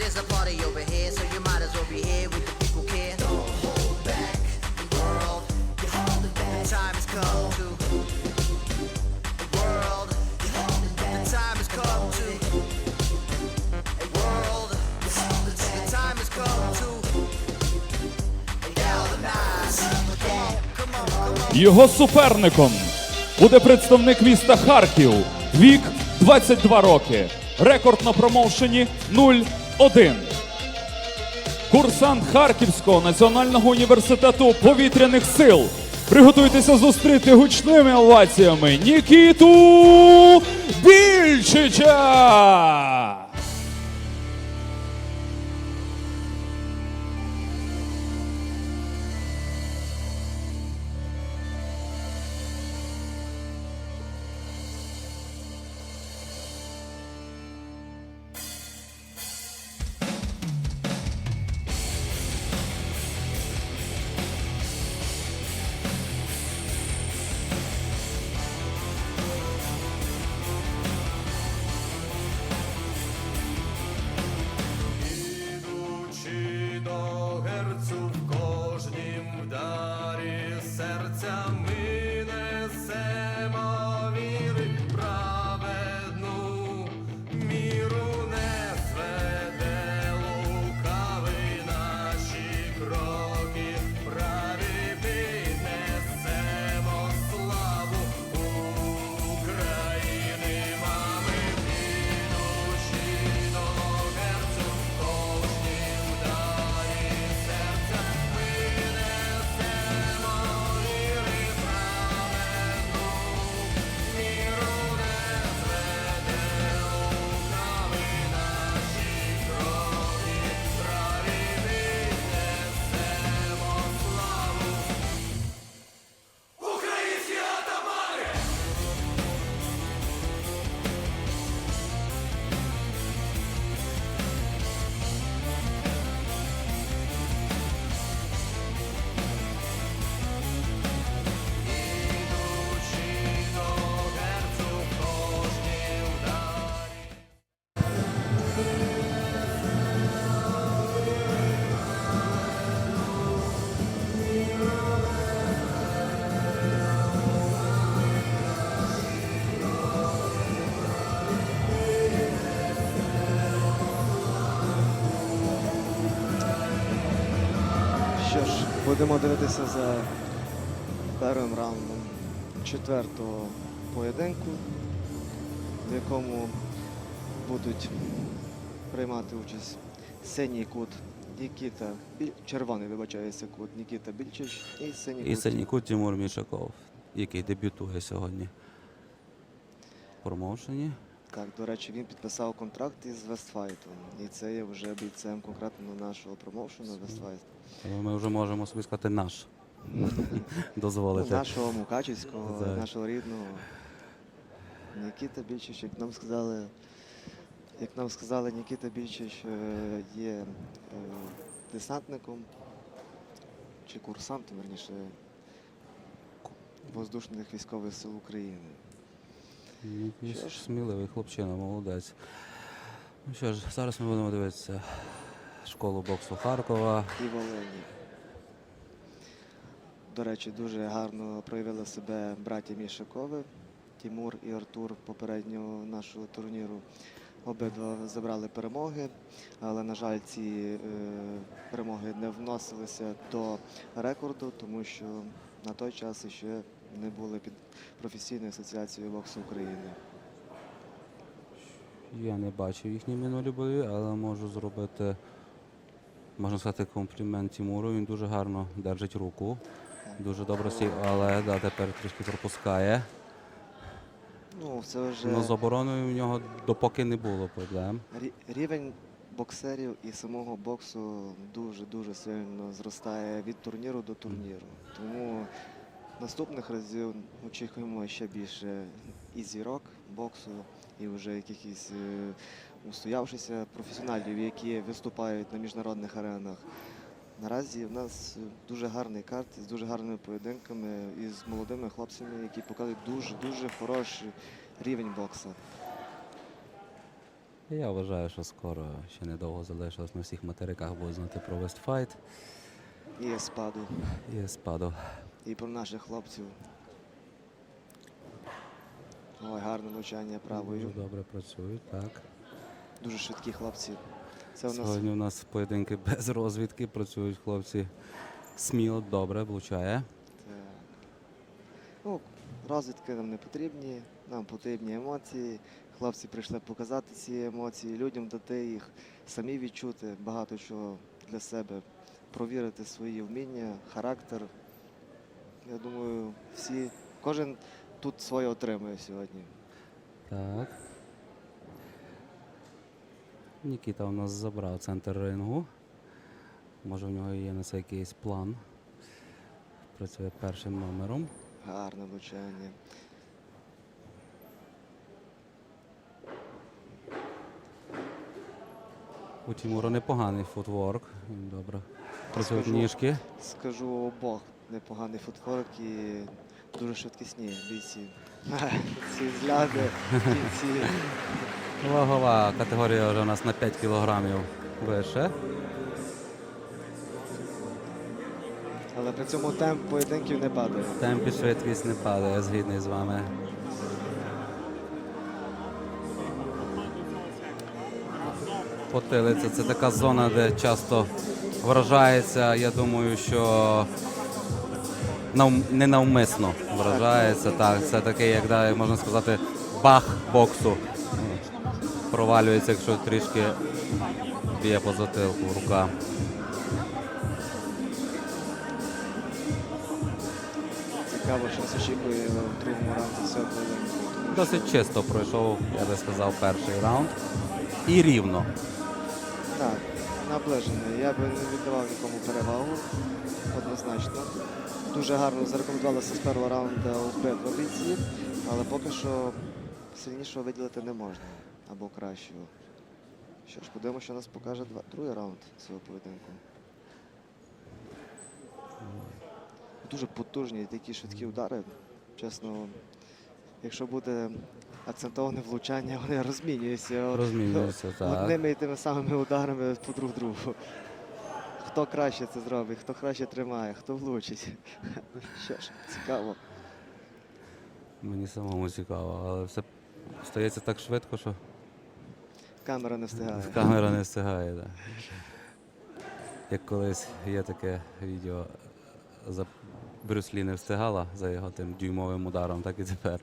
there's a party over here, so you might as well be here with the people care. Don't hold back, world. You're holding back. The time has come to. World. You're holding back. The time has come to. World. The time has come to. Galvanize. Come on, come on. Його суперником буде представник міста Харків. Вік 22 роки. Рекорд на промоушені 0-1. Курсант Харківського національного університету повітряних сил. Приготуйтеся зустріти гучними оваціями Нікіту Більчича! Будемо дивитися за першим раундом четвертого поєдинку, в якому будуть приймати участь синій кут Нікіта, Біль- червоний, вибачається, кут Нікіта Більчич і синій І кут. Сеніку Тимур Мішаков, який дебютує сьогодні в промоушені. Так, до речі, він підписав контракт із Вестфайтом. І це є вже бійцем конкретно нашого промоушену Вестфайт. Ми вже можемо собі сказати наш. Дозволити. Нашого Мукачівського, нашого рідного. Нікіта Більчич, як нам сказали, як нам сказали, Нікіта Більчич є е, десантником чи курсантом, верніше, воздушних військових сил України. Ну, якийсь ж. Сміливий хлопчина, молодець. Ну що ж, зараз ми будемо дивитися школу боксу Харкова. і Волині. До речі, дуже гарно проявили себе браті Мішакови, Тімур і Артур попереднього нашого турніру. Обидва забрали перемоги, але, на жаль, ці е, перемоги не вносилися до рекорду, тому що на той час ще не були під професійною асоціацією боксу України. Я не бачив їхні минулі бої, але можу зробити, можна сказати, комплімент Тимуру. Він дуже гарно держить руку. Дуже добре сів, але да, тепер трішки пропускає. Ну, це вже Ну, з обороною в нього допоки не було проблем. Рівень боксерів і самого боксу дуже-дуже сильно зростає від турніру до турніру. Тому наступних разів очікуємо ще більше і зірок боксу, і вже якихось е, устоявшися професіоналів, які виступають на міжнародних аренах. Наразі в нас дуже гарний карт з дуже гарними поєдинками і з молодими хлопцями, які показують дуже-дуже хороший рівень боксу. Я вважаю, що скоро ще недовго залишилось на всіх материках будуть знати про Вестфайт І спаду. і спаду. І про наших хлопців. Ой, гарне влучання правою. Дуже добре працюють, так. Дуже швидкі хлопці. Це у нас Сьогодні у нас поєдинки без розвідки, працюють хлопці сміло, добре, влучає. Так. Ну, розвідки нам не потрібні, нам потрібні емоції. Хлопці прийшли показати ці емоції, людям дати їх, самі відчути багато чого для себе, провірити свої вміння, характер. Я думаю, всі, кожен тут своє отримує сьогодні. Так. Нікіта у нас забрав центр рингу. Може в нього є на це якийсь план. Працює першим номером. Гарне влучання. У Тімура непоганий футворк. Він добре. Працюють ніжки. Скажу обох непоганий футворк і дуже швидкісні бійці. Ці зляди в кінці. Вагова категорія вже у нас на 5 кілограмів вище. Але при цьому темп поєдинків не падає. Темп і швидкість не падає, я згідний з вами. Потилиця це така зона, де часто вражається. Я думаю, що. Ненавмисно вражається. Так, це такий, як можна сказати, бах боксу. Провалюється, якщо трішки б'є по затилку рука. Цікаво, що нас очікує в другому раунді цього поєдинку. Досить чисто пройшов, я би сказав, перший раунд. І рівно. Так, наближений. Я би не віддавав нікому перевагу. Однозначно. Дуже гарно зарекомендувалося з першого раунду обидва бійці, але поки що сильнішого виділити не можна. Або кращого. Що ж, подивимося, що нас покаже два, другий раунд цього поєдинку. Дуже потужні такі швидкі удари. Чесно, якщо буде акцентоване влучання, вони розмінюються. Розмінюються, так. Одними і тими самими ударами по друг другу. Хто краще це зробить, хто краще тримає, хто влучить. Ну що ж, цікаво. Мені самому цікаво, але все стається так швидко, що Камера не встигає. камера не встигає. Да. Як колись є таке відео, за Брюс Лі не встигала за його тим дюймовим ударом, так і тепер.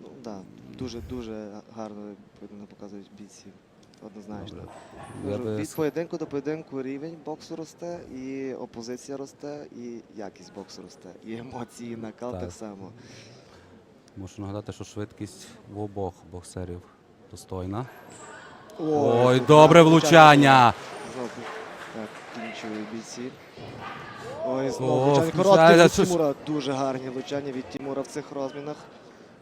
Ну, да, дуже дуже гарно показують бійці. Однозначно. Добре. Кажу, би Від поєдинку до поєдинку рівень боксу росте, і опозиція росте, і якість боксу росте, і емоції, і накал так, Так. само. Мушу нагадати, що швидкість в обох боксерів достойна. Ой, добре влучання! Знову так, кінчують бійці. Ой, О, знову влучання. включає, Коротке від щось- Тимура. Дуже гарні влучання від Тимура в цих розмінах.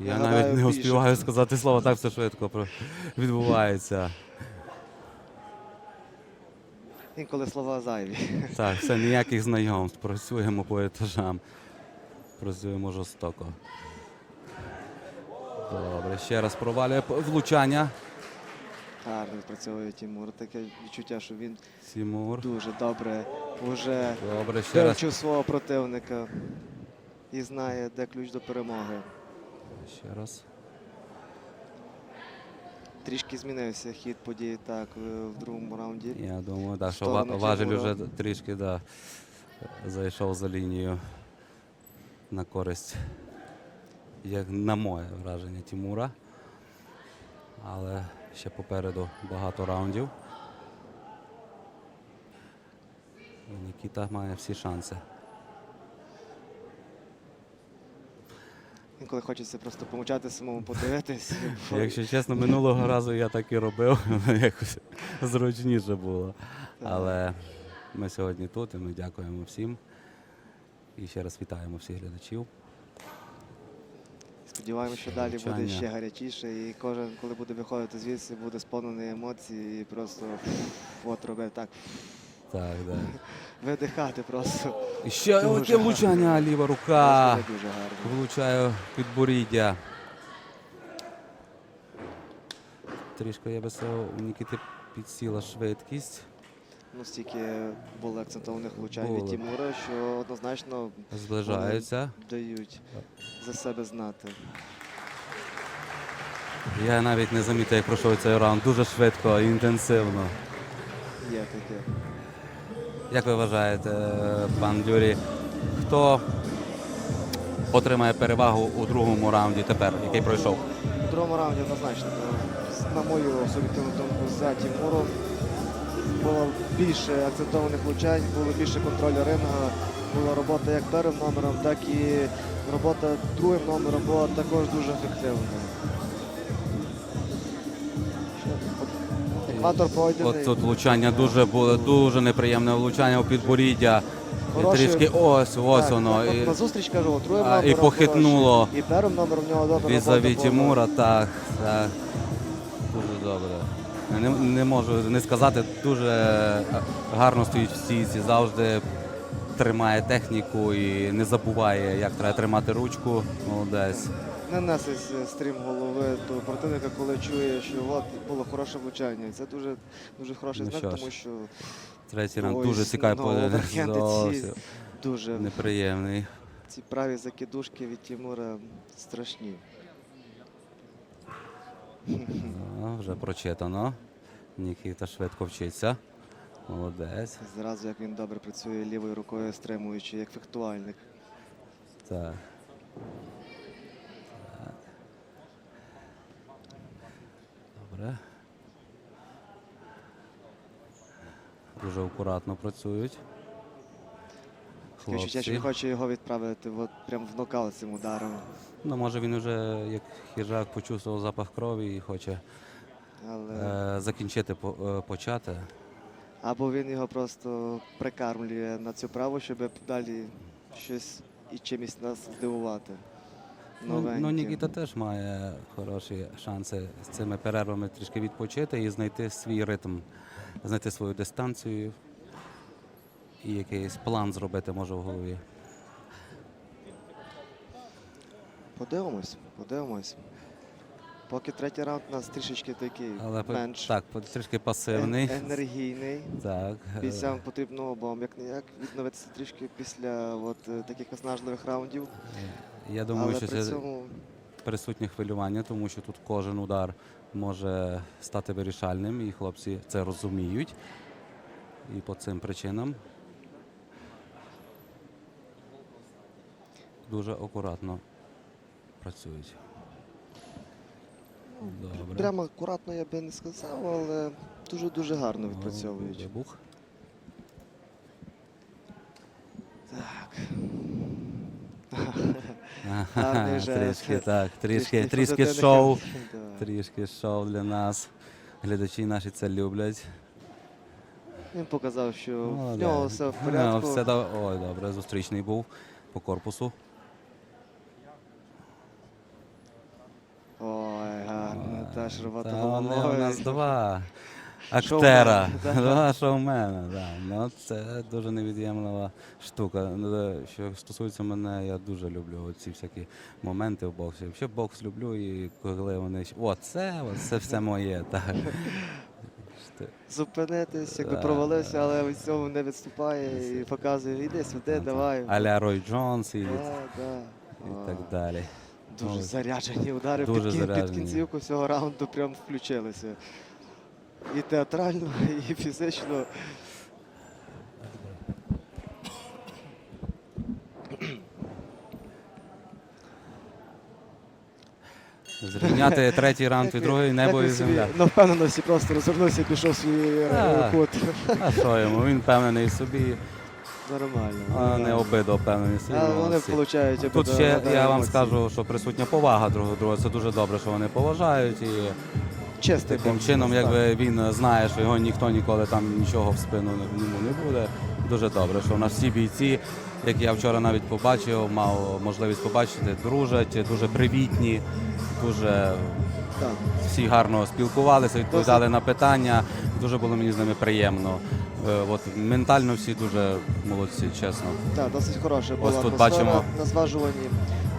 Я навіть не успіваю сказати слово, так все швидко про- відбувається. Інколи слова зайві. Так, все ніяких знайомств. Працюємо по етажам. Працюємо жорстоко. Добре, ще раз провалює влучання. Гарно відпрацьовує Тимур. Таке відчуття, що він Тимур. дуже добре вже Добре, ще раз. свого противника і знає, де ключ до перемоги. Ще раз. Трішки змінився хід подій так в другому раунді. Я думаю, да, що Сторону важель Тимура. вже трішки да, зайшов за лінію на користь, як на моє враження, Тимура. Але ще попереду багато раундів. Нікіта має всі шанси. Інколи хочеться просто помовчати самому подивитись. Якщо чесно, минулого разу я так і робив, якось зручніше було. Але ми сьогодні тут і ми дякуємо всім. І ще раз вітаємо всіх глядачів. Сподіваємося, що далі буде ще гарячіше, і кожен, коли буде виходити звідси, буде сповнений емоцій і просто от робити так, Так, да. видихати просто. І ще Дуже влучання, ліва рука. Дуже, дуже гарно. Влучаю під боріддя. трішки я би сказав, у Нікіти підсіла швидкість. Ну, стільки було акцентованих влучань від Було. Тімура, що однозначно Зближаються. дають за себе знати. Я навіть не замітив, як пройшов цей раунд. Дуже швидко і інтенсивно. Є таке. Як ви вважаєте, пан Юрій, хто отримає перевагу у другому раунді тепер, який пройшов? У другому раунді однозначно, е, на мою суб'єктивну думку, за Тімуром було більше акцентованих влучань, було більше контролю рингу, була робота як першим номером, так і робота другим номером була також дуже ефективною. Екватор пройдений. От тут влучання дуже було дуже неприємне влучання у підборіддя. Хороший- Трішки ось, ось Так, воно. І на зустріч кажу, другим А, і похитнуло. І першим номером в нього добра Візаві. Тимура, так, так. Дуже добре. Не, не можу не сказати, дуже гарно стоїть в стійці, завжди тримає техніку і не забуває, як треба тримати ручку. Молодець. Не несесь стрім голови до противника, коли чує, що от було хороше влучання. І це дуже, дуже хороший Ну знак, що ж, тому що Третій ось, дуже цікавий ну, ці Зовсім дуже неприємний. ці праві закидушки від Тимура страшні. Ну, вже прочитано. Нікіта швидко вчиться. Молодець. Зразу як він добре працює лівою рукою, стримуючи, як фехтувальник. Так. Так. Добре. Дуже акуратно працюють. Хлопці. він хоче його відправити от, прямо в нокаут цим ударом. Ну, може він вже як хижак почувствував запах крові і хоче Але... е, закінчити по- е, почати. Або він його просто прикармлює на цю праву, щоб далі щось і чимось нас здивувати. Ну, ну Нікіта теж має хороші шанси з цими перервами трішки відпочити і знайти свій ритм, знайти свою дистанцію і якийсь план зробити може в голові. Подивимось, подивимось. Поки третій раунд у нас трішечки такий Але менш так, трішки пасивний. ен- енергійний. Так. Бійцям потрібно обом як не як відновитися трішки після от, е, таких виснажливих раундів. Я думаю, Але що при це цьому присутнє хвилювання, тому що тут кожен удар може стати вирішальним, і хлопці це розуміють. І по цим причинам дуже акуратно працюють. Добре. прямо акуратно я би не сказав, але дуже-дуже гарно відпрацьовують. Вибух. Так. Ага. Трішки так, трішки, трішки шоу. Трішки шоу для нас. Глядачі наші це люблять. Він показав, що в нього все в порядку. все Ой, добре, зустрічний був по корпусу. Ой, гарно, теж робота Та вони у нас два актера, два шоумена. Да. Ну, це дуже невід'ємлива штука. Ну, Що стосується мене, я дуже люблю ці всякі моменти в боксі. Взагалі бокс люблю, і коли вони о, це, о, це все моє. Так. Зупинитись, якби провалився, але від цього не відступає і показує, іди сюди, давай. Аля Рой Джонс і, Да, да. і так далі. Дуже Ну, заряджені удари дуже під, кін- під кінцівку цього раунду прям включилися. І театрально, і фізично. Зрівняти третій раунд і другий небо і земля. На впевненості просто розвернувся і пішов свій е, кут. А що йому? Він впевнений в собі, Нормально. а не обидва впевнений в собі. Але вони молодці. получають Тут обидва ще я вам скажу, що присутня повага друг до друга. Це дуже добре, що вони поважають. І Чистий таким чином, якби він знає, що його ніхто ніколи там нічого в спину йому не буде. Дуже добре, що у нас всі бійці, як я вчора навіть побачив, мав можливість побачити, дружать, дуже привітні, дуже Так. всі гарно спілкувалися, відповідали на питання. Дуже було мені з ними приємно. Е, От ментально всі дуже молодці, чесно. Так, досить хороша була Ось тут бачимо. на зважуванні.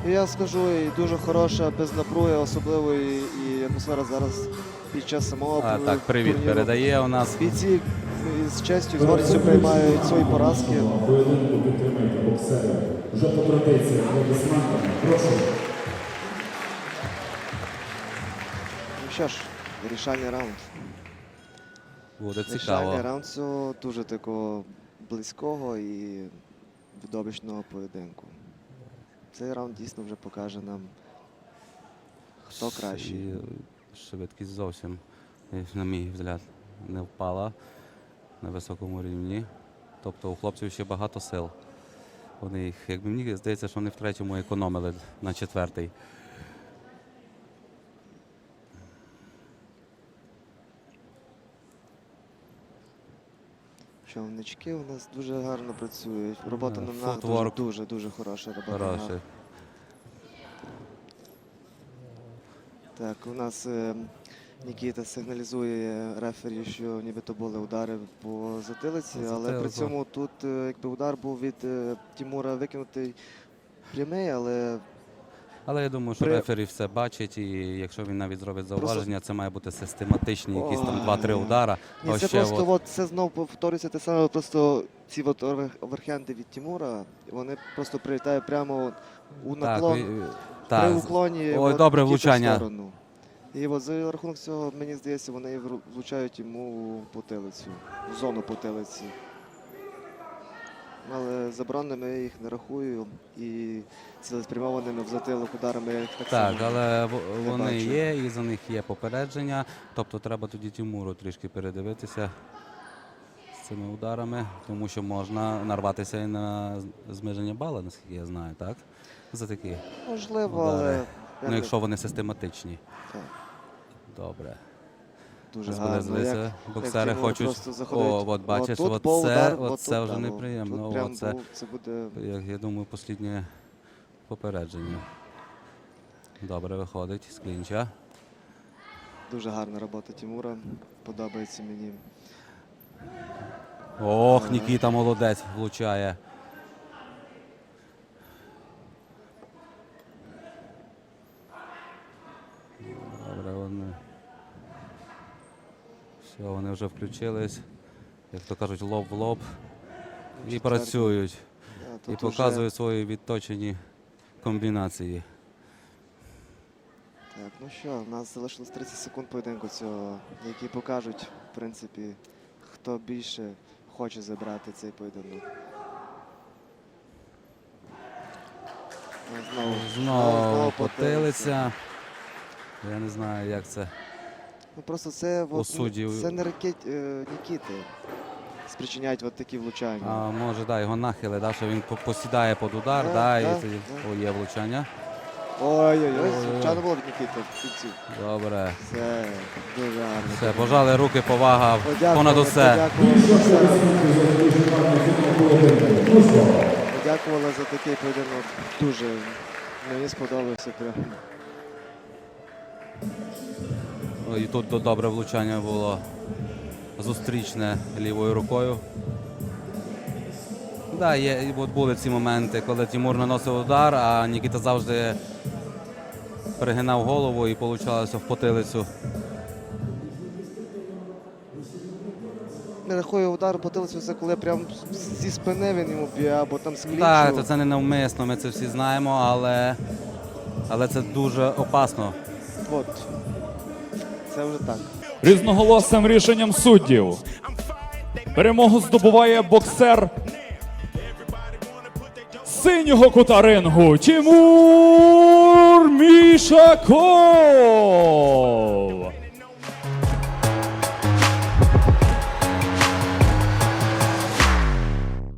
І я скажу, і дуже хороша, без напруги, особливо і, і атмосфера зараз під час самого А, так, привіт турніру. передає у нас. Бійці з честю, з гордістю приймають свої поразки. Поєдинку підтримайте боксера. Вже по традиції аплодисментами. Прошу. Ну що ж, вирішальний раунд. Буде Вирішальний цікаво. раунд цього дуже такого близького і видовищного поєдинку. Цей раунд дійсно вже покаже нам, хто кращий. Швидкість зовсім, на мій взгляд, не впала на високому рівні. Тобто у хлопців ще багато сил. Вони їх, як мені здається, що вони в третьому економили на четвертий. Човнички у нас дуже гарно працюють. Робота Е, на ногах дуже-дуже дуже хороша робота. на Хороший. Так, у нас е, Нікіта сигналізує рефері, що нібито були удари по затилиці, але при цьому тут е, якби удар був від е, Тімура викинутий прямий, але Але я думаю, що При- рефері все бачить, і якщо він навіть зробить зауваження, це має бути систематичні якісь там 2-3 Ой. удара. ні, це ще просто от- от, це знову повторюється те саме, просто ці от овер- оверхенди від Тімура, вони просто прилітають прямо у наклон. і- при уклоні Ой, от добре тільки в влучання. сторону. І от за рахунок цього, мені здається, вони і вру- влучають йому у потилицю, в зону потилиці. Але забороненими я їх не рахую і цілеспрямованими в затилок ударами я їх так, Так, але в- не вони бачу. є, і за них є попередження. Тобто треба тоді Тимуру трішки передивитися з цими ударами, тому що можна нарватися і на з- зниження бала, наскільки я знаю, так? За такі. Можливо, удари. але я Ну, якщо вони систематичні. так, Добре. Дуже гарно. Як, Боксери як хочуть. просто заходить. О, от бачиш, от був це, от це вже неприємно. Тут прям Оце, був, це буде як я думаю, посліднє попередження. Добре виходить з клінча. дуже гарна робота Тимура. Подобається мені. Ох, Нікіта молодець влучає. Все, вони вже включились. Як то кажуть, лоб в лоб. І працюють. Да, І показують свої відточені комбінації. Так, ну що, в нас залишилось 30 секунд поєдинку цього, які покажуть, в принципі, хто більше хоче забрати цей поєдинок. Ну, Знову, Знову потилиця. Я не знаю, як це. Ну просто це, от, суддів. це не ракет е, Нікіти. Спричиняють от такі влучання. А, може, да, його нахили, да, що він посідає під удар, Да, да, да, і тоді да. О, є влучання. Ой-ой-ой, Ой-ой. звичайно було від Нікіти в кінці. Добре. Це дуже гарно. Все, пожали руки, повага Подякували, понад усе. подякували. Подякували за такий поєдинок. Дуже мені сподобався прям. О, І тут добре влучання було зустрічне лівою рукою. Да, є, от були ці моменти, коли Тимур наносив удар, а Нікіта завжди перегинав голову і получалося в потилицю. Не рахую удар по тилицю, це коли прям зі спини він йому б'є, або там з клінчу. Так, то це не навмисно, ми це всі знаємо, але, але це дуже опасно. От. Це вже так. Різноголосним рішенням суддів. Перемогу здобуває боксер синього кута рингу Тимур Мішаков.